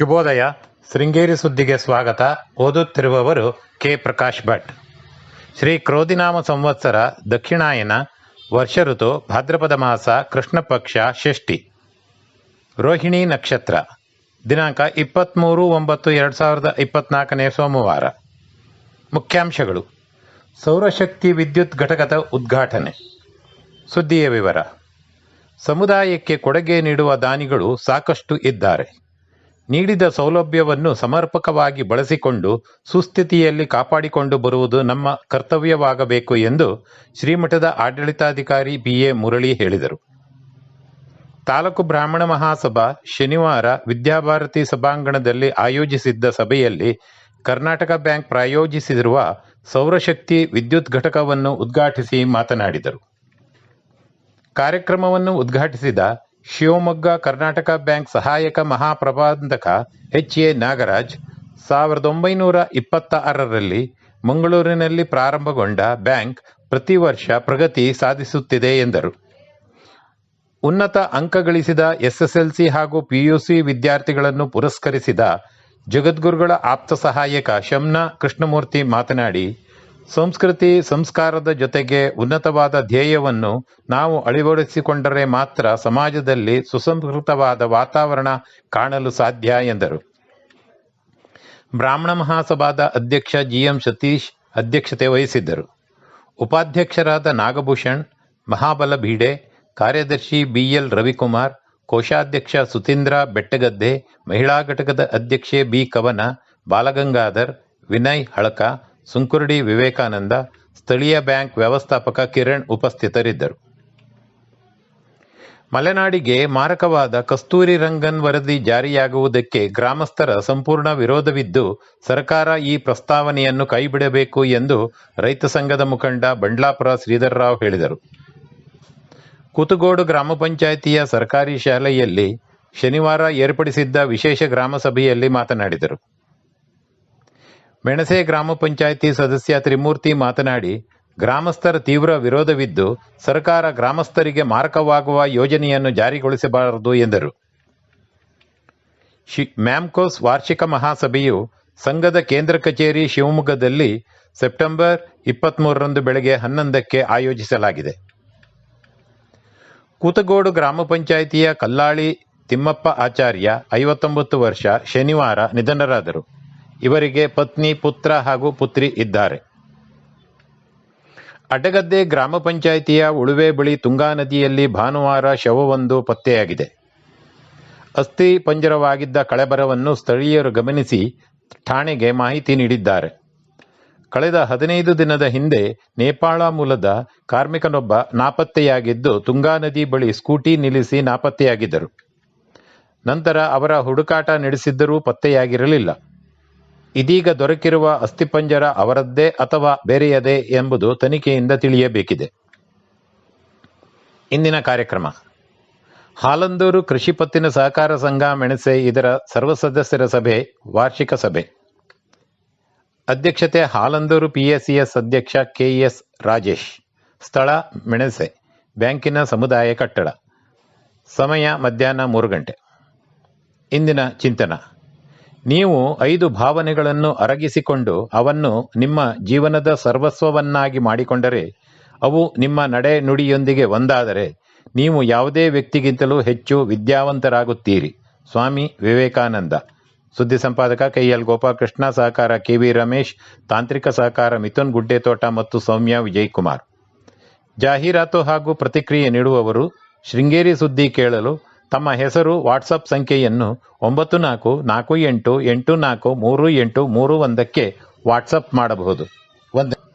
ಶುಭೋದಯ. ಶೃಂಗೇರಿ ಸುದ್ದಿಗೆ ಸ್ವಾಗತ. ಓದುತ್ತಿರುವವರು ಕೆ. ಪ್ರಕಾಶ್ ಭಟ್. ಶ್ರೀ ಕ್ರೋಧಿನಾಮ ಸಂವತ್ಸರ ದಕ್ಷಿಣಾಯನ ವರ್ಷ ಋತು ಭಾದ್ರಪದ ಮಾಸ ಕೃಷ್ಣ ಪಕ್ಷ ಷಷ್ಠಿ. ರೋಹಿಣಿ ನಕ್ಷತ್ರ. ದಿನಾಂಕ ಇಪ್ಪತ್ತ್ಮೂರು ಒಂಬತ್ತು ಎರಡು ಸಾವಿರದ ಇಪ್ಪತ್ನಾಲ್ಕನೇ ಸೋಮವಾರ. ಮುಖ್ಯಾಂಶಗಳು. ಸೌರಶಕ್ತಿ ವಿದ್ಯುತ್ ಘಟಕದ ಉದ್ಘಾಟನೆ. ಸುದ್ದಿಯ ವಿವರ. ಸಮುದಾಯಕ್ಕೆ ಕೊಡುಗೆ ನೀಡುವ ದಾನಿಗಳು ಸಾಕಷ್ಟು ಇದ್ದಾರೆ. ನೀಡಿದ ಸೌಲಭ್ಯವನ್ನು ಸಮರ್ಪಕವಾಗಿ ಬಳಸಿಕೊಂಡು ಸುಸ್ಥಿತಿಯಲ್ಲಿ ಕಾಪಾಡಿಕೊಂಡು ಬರುವುದು ನಮ್ಮ ಕರ್ತವ್ಯವಾಗಬೇಕು ಎಂದು ಶ್ರೀಮಠದ ಆಡಳಿತಾಧಿಕಾರಿ ಬಿಎ ಮುರಳಿ ಹೇಳಿದರು. ತಾಲೂಕು ಬ್ರಾಹ್ಮಣ ಮಹಾಸಭಾ ಶನಿವಾರ ವಿದ್ಯಾಭಾರತಿ ಸಭಾಂಗಣದಲ್ಲಿ ಆಯೋಜಿಸಿದ್ದ ಸಭೆಯಲ್ಲಿ ಕರ್ನಾಟಕ ಬ್ಯಾಂಕ್ ಪ್ರಾಯೋಜಿಸಿರುವ ಸೌರಶಕ್ತಿ ವಿದ್ಯುತ್ ಘಟಕವನ್ನು ಉದ್ಘಾಟಿಸಿ ಮಾತನಾಡಿದರು. ಕಾರ್ಯಕ್ರಮವನ್ನು ಉದ್ಘಾಟಿಸಿದ ಶಿವಮೊಗ್ಗ ಕರ್ನಾಟಕ ಬ್ಯಾಂಕ್ ಸಹಾಯಕ ಮಹಾಪ್ರಬಂಧಕ ಎಚ್ ಎ ನಾಗರಾಜ್ ಸಾವಿರದ ಒಂಬೈನೂರ ಇಪ್ಪತ್ತ ಆರರಲ್ಲಿ ಮಂಗಳೂರಿನಲ್ಲಿ ಪ್ರಾರಂಭಗೊಂಡ ಬ್ಯಾಂಕ್ ಪ್ರತಿ ವರ್ಷ ಪ್ರಗತಿ ಸಾಧಿಸುತ್ತಿದೆ ಎಂದರು. ಉನ್ನತ ಅಂಕ ಗಳಿಸಿದ ಎಸ್ಎಸ್ಎಲ್ಸಿ ಹಾಗೂ ಪಿಯುಸಿ ವಿದ್ಯಾರ್ಥಿಗಳನ್ನು ಪುರಸ್ಕರಿಸಿದ ಜಗದ್ಗುರುಗಳ ಆಪ್ತ ಸಹಾಯಕ ಶಮ್ನಾ ಕೃಷ್ಣಮೂರ್ತಿ ಮಾತನಾಡಿ ಸಂಸ್ಕೃತಿ ಸಂಸ್ಕಾರದ ಜೊತೆಗೆ ಉನ್ನತವಾದ ಧ್ಯೇಯವನ್ನು ನಾವು ಅಳವಡಿಸಿಕೊಂಡರೆ ಮಾತ್ರ ಸಮಾಜದಲ್ಲಿ ಸುಸಂಸ್ಕೃತವಾದ ವಾತಾವರಣ ಕಾಣಲು ಸಾಧ್ಯ, ಎಂದರು. ಬ್ರಾಹ್ಮಣ ಮಹಾಸಭಾದ ಅಧ್ಯಕ್ಷ ಜಿಎಂ ಸತೀಶ್ ಅಧ್ಯಕ್ಷತೆ ವಹಿಸಿದ್ದರು. ಉಪಾಧ್ಯಕ್ಷರಾದ ನಾಗಭೂಷಣ್, ಮಹಾಬಲ ಭೀಡೆ, ಕಾರ್ಯದರ್ಶಿ ಬಿಎಲ್ ರವಿಕುಮಾರ್, ಕೋಶಾಧ್ಯಕ್ಷ ಸುತೀಂದ್ರ ಬೆಟ್ಟಗದ್ದೆ, ಮಹಿಳಾ ಘಟಕದ ಅಧ್ಯಕ್ಷೆ ಬಿ ಕವನ, ಬಾಲಗಂಗಾಧರ್, ವಿನಯ್ ಹಳಕ ಸುಂಕುರ್ಡಿ ವಿವೇಕಾನಂದ ಸ್ಥಳೀಯ ಬ್ಯಾಂಕ್ ವ್ಯವಸ್ಥಾಪಕ ಕಿರಣ್ ಉಪಸ್ಥಿತರಿದ್ದರು. ಮಲೆನಾಡಿಗೆ ಮಾರಕವಾದ ಕಸ್ತೂರಿ ರಂಗನ್ ವರದಿ ಜಾರಿಯಾಗುವುದಕ್ಕೆ ಗ್ರಾಮಸ್ಥರ ಸಂಪೂರ್ಣ ವಿರೋಧವಿದ್ದು, ಸರ್ಕಾರ ಈ ಪ್ರಸ್ತಾವನೆಯನ್ನು ಕೈಬಿಡಬೇಕು ಎಂದು ರೈತ ಸಂಘದ ಮುಖಂಡ ಬಂಡ್ಲಾಪುರ ಶ್ರೀಧರ್ರಾವ್ ಹೇಳಿದರು. ಕೂತುಗೋಡು ಗ್ರಾಮ ಪಂಚಾಯಿತಿಯ ಸರ್ಕಾರಿ ಶಾಲೆಯಲ್ಲಿ ಶನಿವಾರ ಏರ್ಪಡಿಸಿದ್ದ ವಿಶೇಷ ಗ್ರಾಮ ಸಭೆಯಲ್ಲಿ ಮಾತನಾಡಿದರು. ಮೆಣಸೆ ಗ್ರಾಮ ಪಂಚಾಯಿತಿ ಸದಸ್ಯ ತ್ರಿಮೂರ್ತಿ ಮಾತನಾಡಿ, ಗ್ರಾಮಸ್ಥರ ತೀವ್ರ ವಿರೋಧವಿದ್ದು ಸರ್ಕಾರ ಗ್ರಾಮಸ್ಥರಿಗೆ ಮಾರಕವಾಗುವ ಯೋಜನೆಯನ್ನು ಜಾರಿಗೊಳಿಸಬಾರದು ಎಂದರು. ಶಿ, ಮ್ಯಾಮ್ಕೋಸ್ ವಾರ್ಷಿಕ ಮಹಾಸಭೆಯು ಸಂಘದ ಕೇಂದ್ರ ಕಚೇರಿ ಶಿವಮೊಗ್ಗದಲ್ಲಿ ಸೆಪ್ಟೆಂಬರ್ ಇಪ್ಪತ್ತ್ಮೂರರಂದು ಬೆಳಗ್ಗೆ ಹನ್ನೊಂದಕ್ಕೆ ಆಯೋಜಿಸಲಾಗಿದೆ. ಕೂತಗೋಡು ಗ್ರಾಮ ಪಂಚಾಯಿತಿಯ ಕಲ್ಲಾಳಿ ತಿಮ್ಮಪ್ಪ ಆಚಾರ್ಯ, ಐವತ್ತೊಂಬತ್ತು ವರ್ಷ ಶನಿವಾರ ನಿಧನರಾದರು. ಇವರಿಗೆ ಪತ್ನಿ, ಪುತ್ರ ಹಾಗೂ ಪುತ್ರಿ ಇದ್ದಾರೆ. ಅಡ್ಡಗದ್ದೆ ಗ್ರಾಮ ಪಂಚಾಯಿತಿಯ ಉಳುವೆ ಬಳಿ ತುಂಗಾ ನದಿಯಲ್ಲಿ ಭಾನುವಾರ ಶವವೊಂದು ಪತ್ತೆಯಾಗಿದೆ. ಅಸ್ಥಿ ಪಂಜರವಾಗಿದ್ದ ಕಳೆಬರವನ್ನು ಸ್ಥಳೀಯರು ಗಮನಿಸಿ ಠಾಣೆಗೆ ಮಾಹಿತಿ ನೀಡಿದ್ದಾರೆ. ಕಳೆದ ಹದಿನೈದು ದಿನದ ಹಿಂದೆ ನೇಪಾಳ ಮೂಲದ ಕಾರ್ಮಿಕನೊಬ್ಬ ನಾಪತ್ತೆಯಾಗಿದ್ದು ತುಂಗಾ ನದಿ ಬಳಿ ಸ್ಕೂಟಿ ನಿಲ್ಲಿಸಿ ನಾಪತ್ತೆಯಾಗಿದ್ದರು. ನಂತರ ಅವರ ಹುಡುಕಾಟ ನಡೆಸಿದ್ದರೂ ಪತ್ತೆಯಾಗಿರಲಿಲ್ಲ. ಇದೀಗ ದೊರಕಿರುವ ಅಸ್ಥಿಪಂಜರ ಅವರದ್ದೇ ಅಥವಾ ಬೇರೆಯದೇ ಎಂಬುದು ತನಿಖೆಯಿಂದ ತಿಳಿಯಬೇಕಿದೆ. ಇಂದಿನ ಕಾರ್ಯಕ್ರಮ. ಹಾಲಂದೂರು ಕೃಷಿ ಪತ್ತಿನ ಸಹಕಾರ ಸಂಘ ಮೆಣಸೆ ಇದರ ಸರ್ವ ಸದಸ್ಯರ ಸಭೆ, ವಾರ್ಷಿಕ ಸಭೆ. ಅಧ್ಯಕ್ಷತೆ ಹಾಲಂದೂರು ಪಿಎಸಿಎಸ್ ಅಧ್ಯಕ್ಷ ಕೆಎಸ್ ರಾಜೇಶ್. ಸ್ಥಳ ಮೆಣಸೆ. ಬ್ಯಾಂಕಿನ ಸಮುದಾಯ ಕಟ್ಟಡ. ಸಮಯ ಮಧ್ಯಾಹ್ನ ಮೂರು ಗಂಟೆ. ಇಂದಿನ ಚಿಂತನ. ನೀವು ಐದು ಭಾವನೆಗಳನ್ನು ಅರಗಿಸಿಕೊಂಡು ಅವನ್ನು ನಿಮ್ಮ ಜೀವನದ ಸರ್ವಸ್ವವನ್ನಾಗಿ ಮಾಡಿಕೊಂಡರೆ ಅವು ನಿಮ್ಮ ನಡೆ ನುಡಿಯೊಂದಿಗೆ ಒಂದಾದರೆ ನೀವು ಯಾವುದೇ ವ್ಯಕ್ತಿಗಿಂತಲೂ ಹೆಚ್ಚು ವಿದ್ಯಾವಂತರಾಗುತ್ತೀರಿ. ಸ್ವಾಮಿ ವಿವೇಕಾನಂದ. ಸುದ್ದಿ ಸಂಪಾದಕ ಕೆ ಎಲ್ ಗೋಪಾಲಕೃಷ್ಣ, ಸಹಕಾರ ಕೆ ವಿ ರಮೇಶ್, ತಾಂತ್ರಿಕ ಸಹಕಾರ ಮಿಥುನ್ ಗುಡ್ಡೆತೋಟ ಮತ್ತು ಸೌಮ್ಯ ವಿಜಯ್ ಕುಮಾರ್ ಜಾಹೀರಾತು ಹಾಗೂ ಪ್ರತಿಕ್ರಿಯೆ ನೀಡುವವರು ಶೃಂಗೇರಿ ಸುದ್ದಿ ಕೇಳಲು ತಮ್ಮ ಹೆಸರು ವಾಟ್ಸಪ್ ಸಂಖ್ಯೆಯನ್ನು ಒಂಬತ್ತು ನಾಲ್ಕು ನಾಲ್ಕು ಎಂಟು ಎಂಟು ನಾಲ್ಕು ಮೂರು ಎಂಟು ಮೂರು ಒಂದಕ್ಕೆ ವಾಟ್ಸಪ್ ಮಾಡಬಹುದು. ಒಂದು